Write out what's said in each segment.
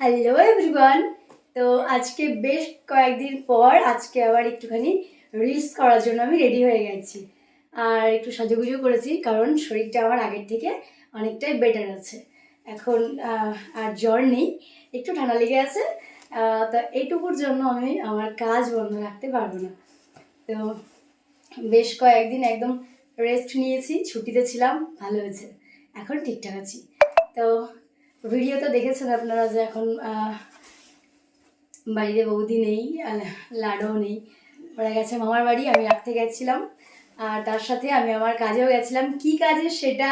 Hello everyone তো আজকে বেশ কয়েকদিন পর আজকে আবার একটুখানি রিলস করার জন্য আমি রেডি হয়ে গেছি। আর একটু সাজুগুজু করেছি, কারণ শরীরটা আমার আগের থেকে অনেকটাই বেটার আছে। এখন আর জ্বর নেই, একটু ঠান্ডা লেগে আছে তো এইটুকুর জন্য আমি আমার কাজ বন্ধ রাখতে পারব না। তো বেশ কয়েকদিন একদম রেস্ট নিয়েছি, ছুটিতে ছিলাম, ভালো হয়েছে। এখন ঠিকঠাক আছি। তো ভিডিও তো দেখেছেন আপনারা যে এখন বাড়িতে বৌদি নেই লাডও নেই। ওরা গেছে মামার বাড়ি, আমি রাখতে গেছিলাম। আর তার সাথে আমি আমার কাজেও গেছিলাম। কি কাজে সেটা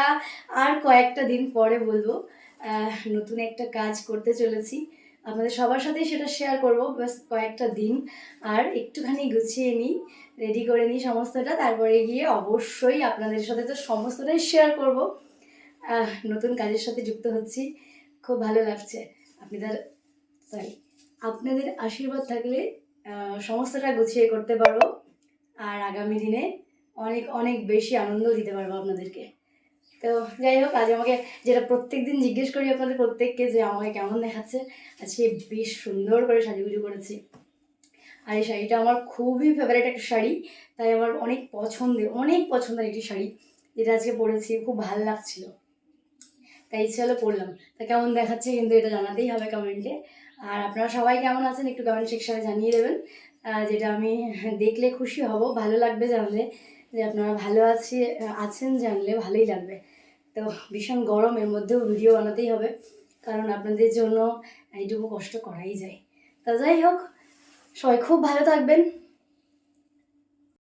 আর কয়েকটা দিন পরে বলব। নতুন একটা কাজ করতে চলেছি। আপনাদের সবার সাথেই সেটা শেয়ার করব, বাস কয়েকটা দিন। আর একটুখানি গুছিয়ে নিই রেডি করে নিই সমস্তটা। তারপরে গিয়ে অবশ্যই আপনাদের সাথে তো সমস্তটাই শেয়ার করব। নতুন কাজের সাথে যুক্ত হচ্ছি। খুব ভালো লাগছে। আপনাদের সরি আপনাদের আশীর্বাদ থাকলে সমস্তটা গুছিয়ে করতে পারব। আর আগামী দিনে অনেক অনেক বেশি আনন্দ দিতে পারব আপনাদেরকে। তো যাই হোক, আজ আমাকে যেটা প্রত্যেক দিন জিজ্ঞেস করি আপনাদের প্রত্যেককে যে আমাকে কেমন দেখাচ্ছে, আজকে বেশ সুন্দর করে সাজুগুজু করেছি। আর এই শাড়িটা আমার খুবই ফেভারিট একটা শাড়ি, তাই আমার অনেক পছন্দের অনেক পছন্দের একটি শাড়ি, যেটা আজকে পরেছি, খুব ভালো লাগছিল। তাই হলো পড়লাম। তা কেমন দেখাচ্ছে কিন্তু এটা জানাতেই হবে কমেন্টে আর আপনারা সবাই কেমন আছেন একটু কমেন্ট সেকশনে জানিয়ে দেবেন। যেটা আমি দেখলে খুশি হব, ভালো লাগবে জানলে। যে আপনারা ভালো আছে, আছেন জানলে ভালোই লাগবে। তো ভীষণ গরম, এর মধ্যেও ভিডিও বানাতেই হবে। কারণ আপনাদের জন্য এইটুকু কষ্ট করাই যায়। তা যাই হোক, সবাই খুব ভালো থাকবেন।